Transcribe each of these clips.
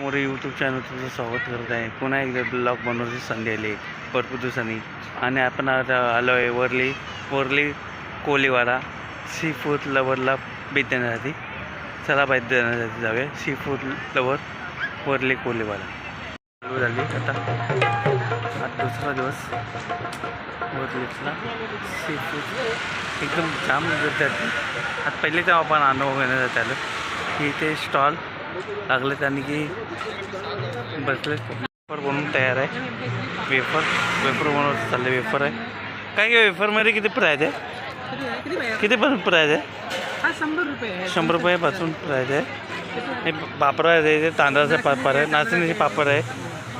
More YouTube channel तुमचं स्वागत करत आहे. पुन्हा एकदा ब्लॉग बनवण्याची संधी आली भरपूर दिवसांनी. आणि आपण आता आलो आहे वरली वरली कोलीवाडा सी फूड लवरला भेट देण्यासाठी. चला भेट देण्यासाठी जाऊया. Sea food lover Worli Koliwada चालू झाली आता. आज दुसरा दिवस. वरलीतला सी फूड एकदम जाम गर्दी आता पहिले तेव्हा आपण अनुभव घेण्यासाठी आलो. की इथे स्टॉल लागले त्यांनी की बसले. वेफर बनवून तयार आहे. वेफर वेफर बनवत चालले वेफर आहे. काय काय वेफरमध्ये किती प्राईज आहे? किती पण प्राईज आहे? शंभर रुपये शंभर रुपयापासून प्राईज आहे. हे पापड आहे ते तांदळाचे पापड आहे नाचणीचे पापड आहे.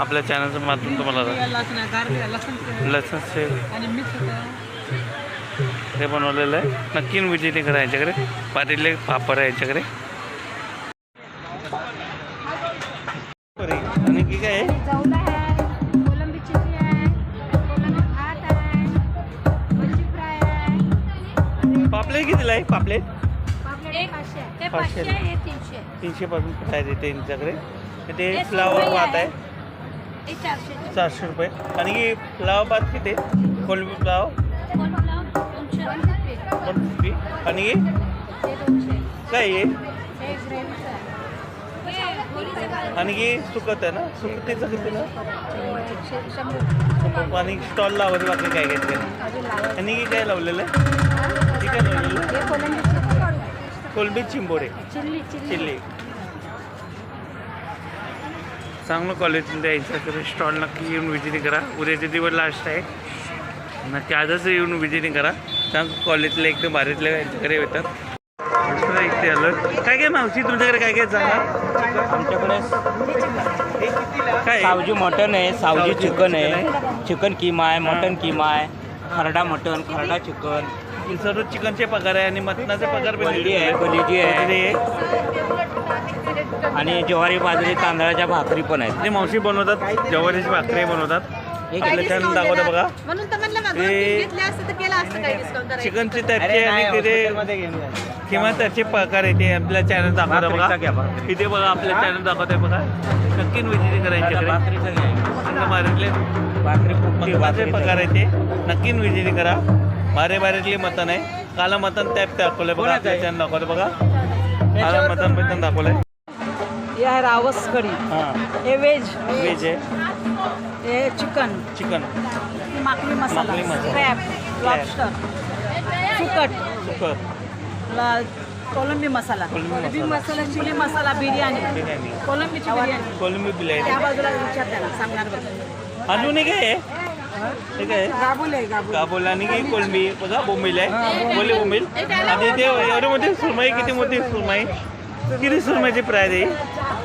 आपल्या चॅनलचं माध्यम तुम्हाला लसूण आहे, हे बनवलेलं आहे. नक्की विजिटिंग करा यांच्याकडे. पाटीले पापड आहे यांच्याकडे. आहे पापलेट? पाचशे आहे. ते तीनशे. पासून प्राईज येते यांच्याकडे? ते फ्लावर भात आहे. हे चारशे रुपये. आणि की फ्लावर भात किती आहे? कोलंबी फ्लाव आणि काय आहे आहे. आहे. आणि की सुकत आहे ना? सुकतीचं किती ना? आणि स्टॉल लावायचे बाकी काय घेतले आणि की काय लावलेलं आहे? कोलंबी चिंबोरे. Chilli chilli. चांगलं क्वालिटीचं यांच्याकडे स्टॉल नक्की येऊन विजिटिंग करा. उद्याच्या दिवस लास्ट आहे. नक्की आजच येऊन विजिटिंग करा. चांगलं क्वालिटीला एकदम भारीतले यांच्याकडे येतात. इथे आलं काय काय मावशी तुमच्याकडे काय काय सांगा आमच्याकडे काय? सावजी मटन आहे सावजी चिकन आहे. चिकन किमा आहे मटन किमा आहे. खरडा मटन खरडा चिकन. हे सर्व चिकनचे पगार आहे आणि मटणाचे पगार वल्ली आहे, कलेजी आहे. आहे. आणि ज्वारी बाजरी तांदळाच्या भाकरी पण आहेत ते मावशी बनवतात जवारीची भाकरी बनवतात हे आपल्या चॅनल दाखवतं बघा म्हणून तर म्हणलं तीन घेतले असते तर केलं असतं काही डिस्काउंट करायचं. चिकनचे त्याचे आणि तिथे किंवा त्याचे प्रकार येते आपल्या चॅनल दाखवतं भाकरीचा घ्या, बघा भाकरी. इथे बघा आपल्या चॅनल दाखवत आहे बघा नक्की विजिट करायच्याकडे भाकरीचं घ्या. भाकरी मटणाचे भाकरीचं प्रकार घ्या. येते नक्की विजिट करा बारे बारेतले मटण आहे. काला मटण टॅप दाखवलंय बघा आपल्या दाखवतं बघा. काला मटण पण दाखवलंय. हे आहे रावस कढी. हां. व्हेज. व्हेज आहे. हे चिकन. चिकन. माकली मसाला. माकली मसाला. क्रॅब लॉबस्टर सुकट सुकर ला- कोलंबी मसाला. कोलंबी कोलंबी मसाला. मसाला चिली मसाला बिर्याणी. बिर्याणी. कोलंबीची बिर्याणी. कोलंबी बिल त्या बाजूला विचार त्याला सांगणार बघ अजून एक आहे हे? काय आहे? गाबुल आहे गाबुल. काबूल आणि की कोलंबी. बघा बोंबील आहे. बोंबील. बोंबील आणि ते एवढे मोठी सुरमई किती मोठी सुरमई? किती सुरमईची प्राईज आहे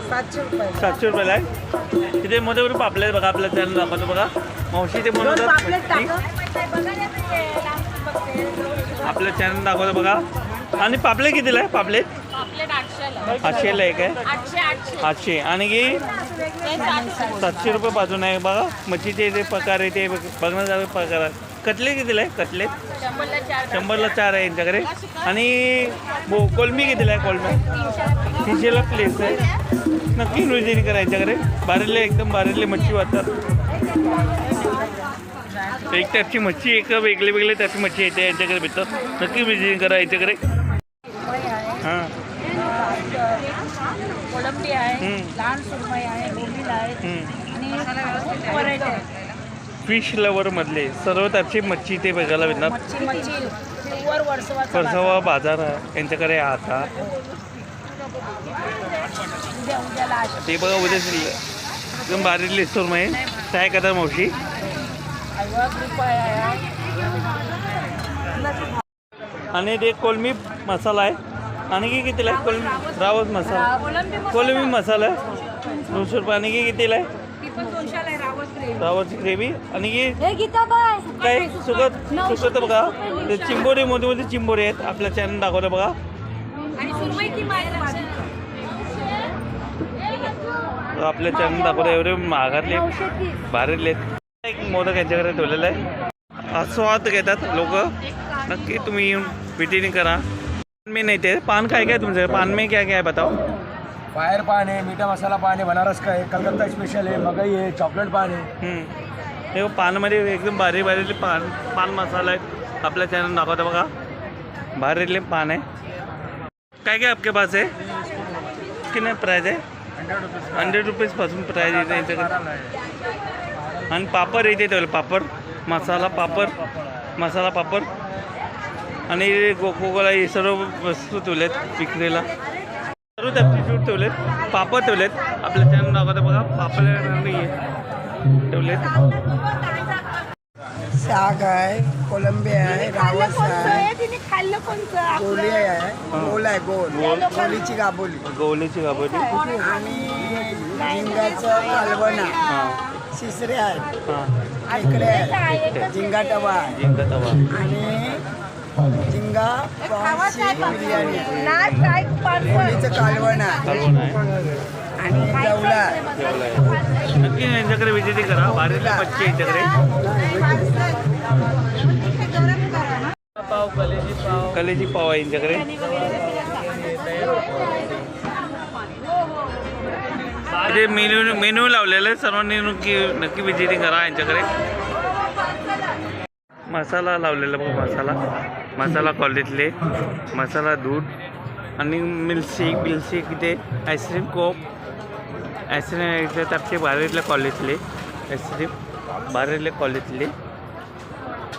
सातशे रुपये सातशे रुपयाला आहे. तिथे मध्ये मध्ये पापले बघा आपल्या चॅनल दाखवतो बघा. मावशी ते बनवतात. आपलं चॅनल दाखवतो बघा. आणि पापले कितीला आहे? पापलेट? पापलेट आठशेला. आठशेला आहे? काय आठशे आठशे. आठशे. आणि की ते सातशे. सातशे रुपये बाजून आहे. बघा मच्छीचे जे प्रकार आहे ते बघण्यासारखे प्रकार आहे. कटले कितीला आहे? कटले शंभरला चार. शंभरला चार आहे यांच्याकडे. आणि बो कोलमी कितीला आहे कोलमी? तीनशेला प्लेस आहे. नक्की विजिट करा यांच्याकडे. बारेले एकदम बारेले मच्छी वाटतात. एक त्याची मच्छी एक वेगळे वेगळे त्याची मच्छी येते यांच्याकडे भेटतात. नक्की विजिट करा यांच्याकडे. कोलंबी आहे हम्म. लहान सुरमई आहे बोंबील आहे हम्म. आणि पराठे आहे. फिश लवर मधले सर्व त्याची मच्छी ते बघायला भेटणार. मच्छी मच्छी. वर वर्षवाचा परसवा बाजार आहे यांच्याकडे आता. ते बघा उद्या एकदम बारीक सुरमई आहे. काय करतात मावशी. आणि ते कोलमी मसाला आहे. आणि की कितीला आहे? कोलमी रावस मसाला. कोलंबी कोलमी मसाला दोनशे रुपये. आणि की कितीला आहे? ती पण दोनशेला आहे रावस ग्रेव्ही रावसची ग्रेव्ही आणि की गीता काय? सुकत. सुकत? बघा. ते चिंबोरी मोठी मोठी चिंबोरी आहेत. आपल्या चॅनल दाखवतं बघा. आपल्या चॅनल दाखवतं. एवढे महागातले भारीतले आहेत. एक मोदक यांच्याकडे ठेवलेला आहे. आस्वाद घेतात लोक. नक्की तुम्ही येऊन विटिंग करा. में नाही ते पान काय काय तुमचं पान में क्या क्या है बताओ। फायर पान है मीठा मसाला पान है बनारस का है कलकत्ता स्पेशल है मकई है चॉकलेट पान है. हे पानमध्ये एकदम भारी भारीतले पान पान मसाला आहे आपल्या चॅनल दाखवता बघा। भारीतले पान आहे काय काय आपके पास आहे किती प्राईज आहे हंड्रेड रुपीजपासून प्राईज येते यांच्याकडे आणि पापड येते ठेवले पापड मसाला पापड मसाला पापड. आणि कोकोला हे सर्व वस्तू ठेवलेत विक्रीला. सर्व त्याचे शूट ठेवलेत पापड ठेवलेत. आपल्या चॅनल दाखवता बघा पापड नाही आहे ठेवलेत. साग आहे कोलंबी आहे रावस आहे तिने खाल्लं कोणतं? गोली आहे गोल आहे गोल. गोलीची गाबोली. गवलीची गाबोली. आणि झिंगाचं कालवण आहे शिसरे आहेत. हां. खेकडे आहेत झिंगा टवा आहे. जिंका तवा. आणि झिंगा बिर्याणी आहे कालवण आणि जवला नक्की यांच्याकडे विजिटिंग करा मच्छी आहे यांच्याकडे कलेजी पाव आहे यांच्याकडे जे मेन्यू मेन्यू लावलेलं आहे सर्वांनी नक्की नक्की विजिटिंग करा यांच्याकडे मसाला लावलेला बघा मसाला मसाला क्वालिटीतले मसाला दूध आणि मिल्कशेक बिल्कशेक इथे आईस्क्रीम कोप आईस्क्रीम इथे तर्फे बारावीतल्या कॉलेजले आईस्क्रीम बारावीतल्या कॉलेजले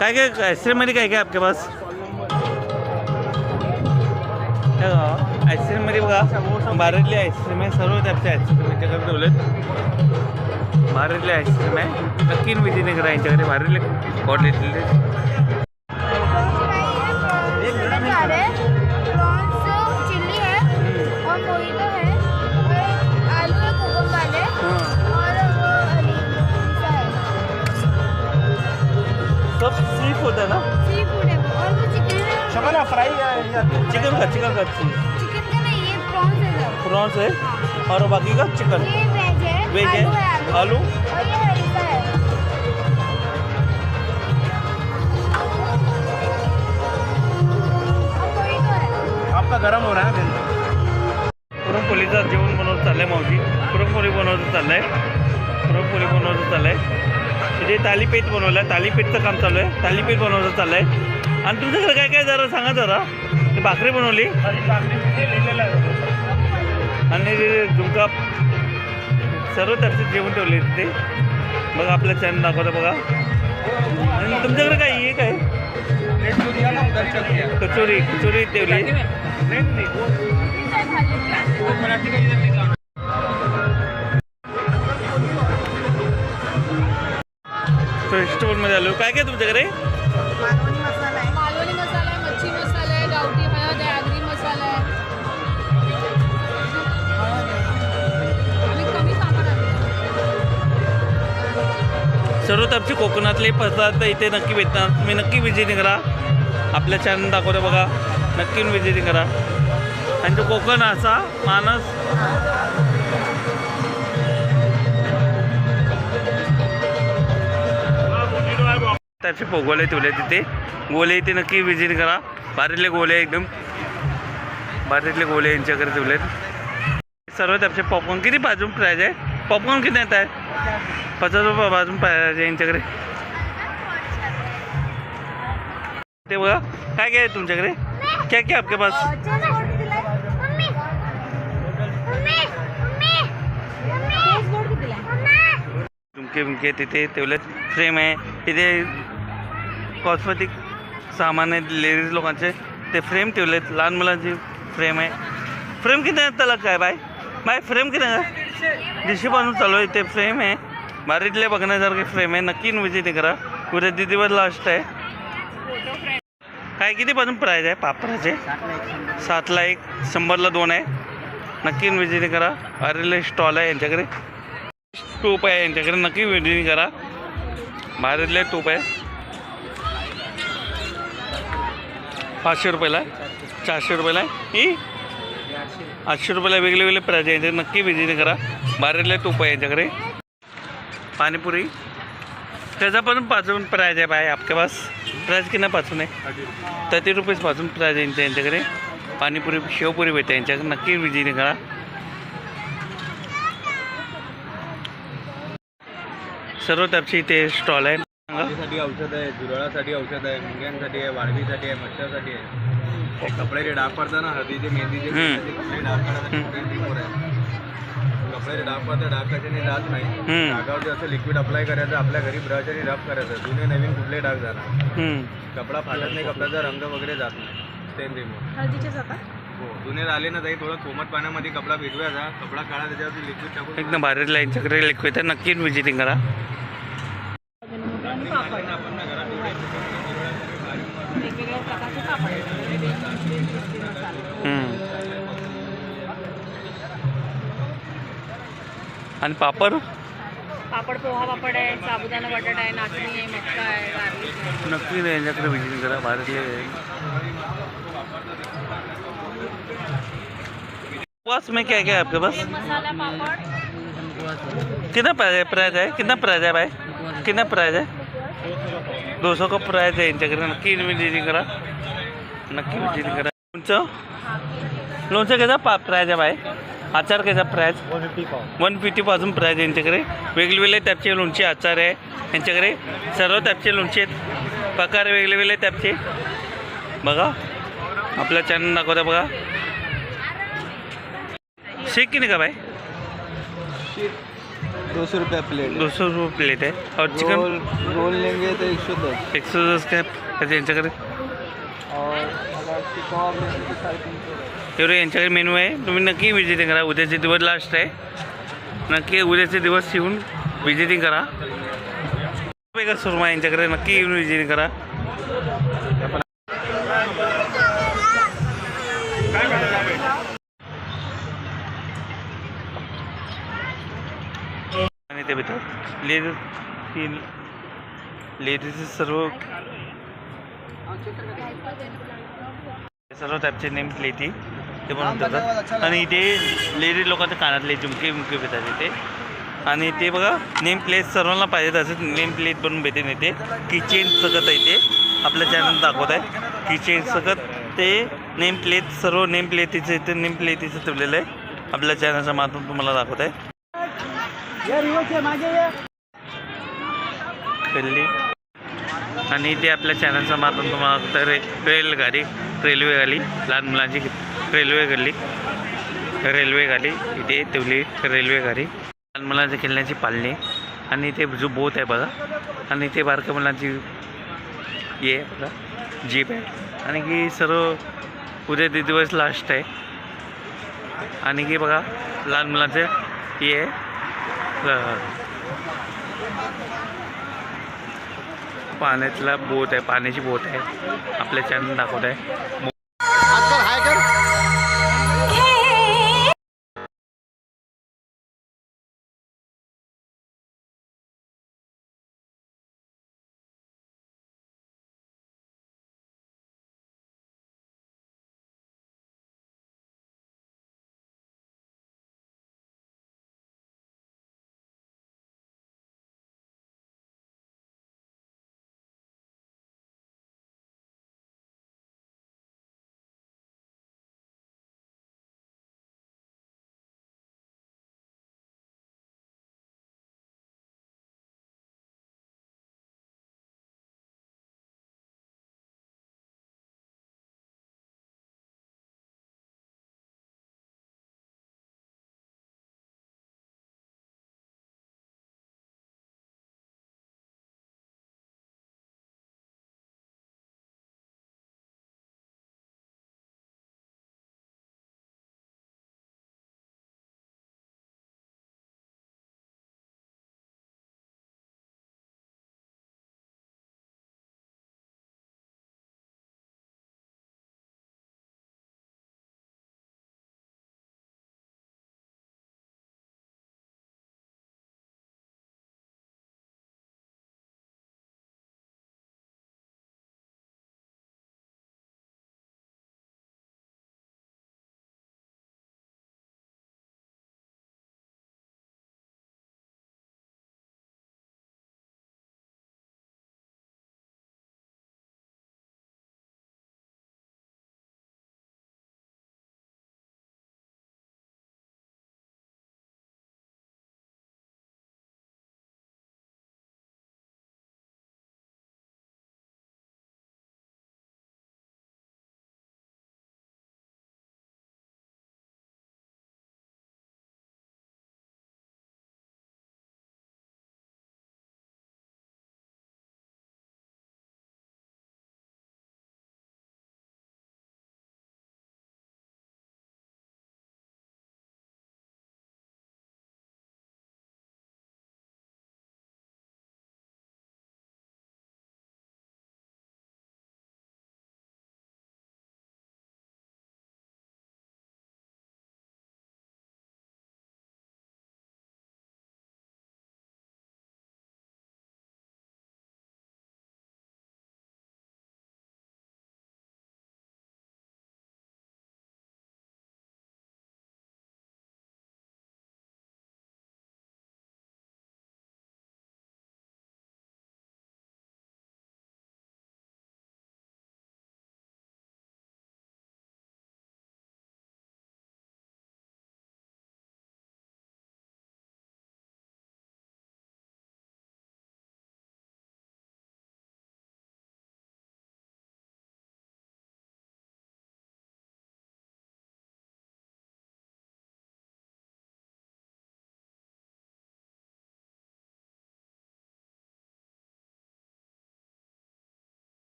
काय काय आईस्क्रीममध्ये काय काय आपके पास? आईस्क्रीममध्ये बघा बाहेरले आईस्क्रीम आहे सर्व टाईपचे आईस्क्रीम यांच्याकडे ठेवलेत. बाहेरले आईस्क्रीम आहे नक्की विजयनगर करा यांच्याकडे बाहेरले कॉलेजले का चिकन का चिकन का नहीं ये प्रॉन्स है प्रॉन्स है? और बाकी का चिकन ये वेज है वेज है। आलू है और ये हरीसा है। है। आपका गर्म हो रहा है पुरणपोळीचं जेवण बनवत चाललंय मावशी. पुरणपोळी बनवत चाललंय. पुरणपोळी बनवत चाललंय. तिथे तालीपीठ बनवलं तालीपीठचं काम चालू आहे. तालीपीठ बनवत चाललंय. आणि तुमच्याकडे काय काय जरा सांगा जरा. भाकरी बनवली. आणि ते सर्व तर्फे जेवण ठेवले ते. बघा आपल्या चॅनल दाखवतं बघा. आणि तुमच्याकडे काय हे काय? कचोरी कचोरी ठेवली. फेस्टिवलमध्ये आलो. काय काय तुमच्याकडे? सर्व कोकणातले पदार्थ इथे नक्की भेटतात तुम्ही नक्की विजिटिंग करा. आपल्या चॅनल दाखवतो बघा. नक्की विजिटिंग करा. आणि तो कोकण असा माणस त्याचे पोगोले ठेवले तिथे. गोले इथे नक्की विजिट करा. बारीतले गोले एकदम. बारीतले गोले यांच्याकडे ठेवलेत. सर्व त्याचे पॉपकॉर्न किती बाजून प्राईज आहे? पॉपकॉर्न किती येत आहे? पचास रुपये बाजून पाहिजे यांच्याकडे. ते बघा काय काय आहे तुमच्याकडे? क्या क्या आपके पास? झुमके बिमके तिथे ठेवलेत. फ्रेम आहे. तिथे कॉस्मेटिक सामान आहे लेडीज लोकांचे. ते फ्रेम ठेवलेत. लहान मुलांची फ्रेम आहे. फ्रेम किती त्याला काय बाय बाय फ्रेम किती दिशीपासून चालू आहे ते फ्रेम आहे. बारीतले बघण्यासारखे फ्रेम आहे. नक्की विजिट करा. उद्या दिवस लास्ट आहे? काय कितीपासून प्राईज आहे? पापडाचे सातला एक. शंभरला दोन आहे. नक्की विजिट करा. बारीतले स्टॉल आहे यांच्याकडे. टोप आहे यांच्याकडे. नक्की विजिट करा. बाहेरले टोप आहे. पाचशे रुपयाला आहे. चारशे रुपयाला आहे. ही आठशे रुपयाला वेगळे वेगळे प्राईज आहे नक्की विजिट करा. बारेला तूप आहे यांच्याकडे. पाणीपुरी. त्याचा पण पाचून प्राईज आहे बाय आपल्या पास. प्राईज किती पाचून आहे? थर्टी रुपीज पाचून प्राईज आहे यांच्याकडे. पाणीपुरी शेवपुरी भेटते यांच्याकडे. नक्की विजिट करा. सर्व टाईपचे इथे स्टॉल आहेत सांगा. साठी औषध आहे जुरळासाठी औषध आहे मुंग्यांसाठी आहे वाळवीसाठी आहे मच्छरसाठी आहे. कपड्याचे डाग पडतात ना हळदीचे मेहंदीचे कुठले डाग पडतात रिमूव्ह आहे कपड्याचे डाग पडतात डाग कशाने जात नाही. डागावरती असं लिक्विड अप्लाय करायचं आपल्या घरी ब्रशने रब करायचं. जुने नवीन कुठले डाग जाणार. कपडा फाटत नाही कपड्याचा रंग वगैरे जात नाही. स्टेन रिमूव्ह हळदीचे जातात हो. जुने राहिले ना ताई थोडं कोमट पाण्यामध्ये कपडा भिजवायचा. कपडा काढा त्याच्यावरती लिक्विड टाकून एकदम भारी यांच्याकडे लिक्विड आहे. नक्की विजिटिंग करा. वेगवेगळ्या प्रकारचे हम्म. आणि पापड? पापड पोहा पापड आहे साबुदाणा बटाटा आहे नाचणी आहे मक्का आहे गार्लिक आहे. नक्की यांच्याकडे विजिटिंग करा भारतीय उपवास में क्या क्या है आपके पास? मसाला पापड. कितना प्राइस प्राइस है? कितना प्राइस है भाई? कितना प्राइस है? दो सौ का प्राइस आहे यांच्याकडे. नक्की विजिटिंग करा. नक्की विजिटिंग करा. लोणचं लोणचं कसा पा प्राईज आहे भाई आचार कसा प्राईज वन फिफ्टी पासून प्राईज आहे यांच्याकडे. वेगवेगळे टाईपचे लोणचे आचार आहे यांच्याकडे. सर्व टाईपचे लोणचे आहेत. प्रकार वेगवेगळे टाईपचे बघा. आपल्या चॅनल दाखवता बघा. शेक नाही का बाय दो सौ रुपया प्लेट दो सौ रुपये प्लेट है और चिकन रोल लेंगे तो एक सौ दस एक सौ दस का यांच्याकडे? और सौ एवढे यांच्याकडे मेनू आहे. तुम्ही नक्की विजिटिंग करा. उद्याचे दिवस लास्ट आहे. नक्की उद्याचे दिवस येऊन विजिटिंग करा. सुरमा यांच्याकडे. नक्की येऊन विजिटिंग करा. आणि ते भेटतात. लेडीज ही लेडीज सर्व सर्व टाईपचे नेम प्लेटी ते बनवून देतात आणि इथे लेडीज लोकांच्या कानातले झुमके मुमके भेटतात इथे. आणि ते बघा नेम प्लेट सर्वांना पाहिजे तसं नेम प्लेट बनवून भेटेन इथे. किचेन सकत आहे इथे. आपल्या चॅनल दाखवत आहे. किचेन सकत ते नेम प्लेट सर्व नेम प्लेटीचं इथे नेम प्लेटीचं ठेवलेलं आहे. आपल्या चॅनलच्या माध्यमातून तुम्हाला दाखवत आहे. आणि इथे आपल्या चॅनलचा मार्फत तुम्हाला दाखवतं रे रेलगाडी रेल्वे गाडी लहान मुलांची रेल्वे गल्ली रेल्वे गाडी इथे ठेवली रेल्वे गाडी लहान मुलांच्या खेळण्याची पालणी आणि इथे जो बोत आहे बघा. आणि इथे बारक्या मुलांची हे आहे बघा. जीप आहे. आणि की सर्व उद्या ते दिवस लास्ट आहे. आणि की बघा लहान मुलांचं हे आहे. पाण्यातला बोट आहे पाण्याची बोट आहे. आपल्या चॅनल दाखवत आहे.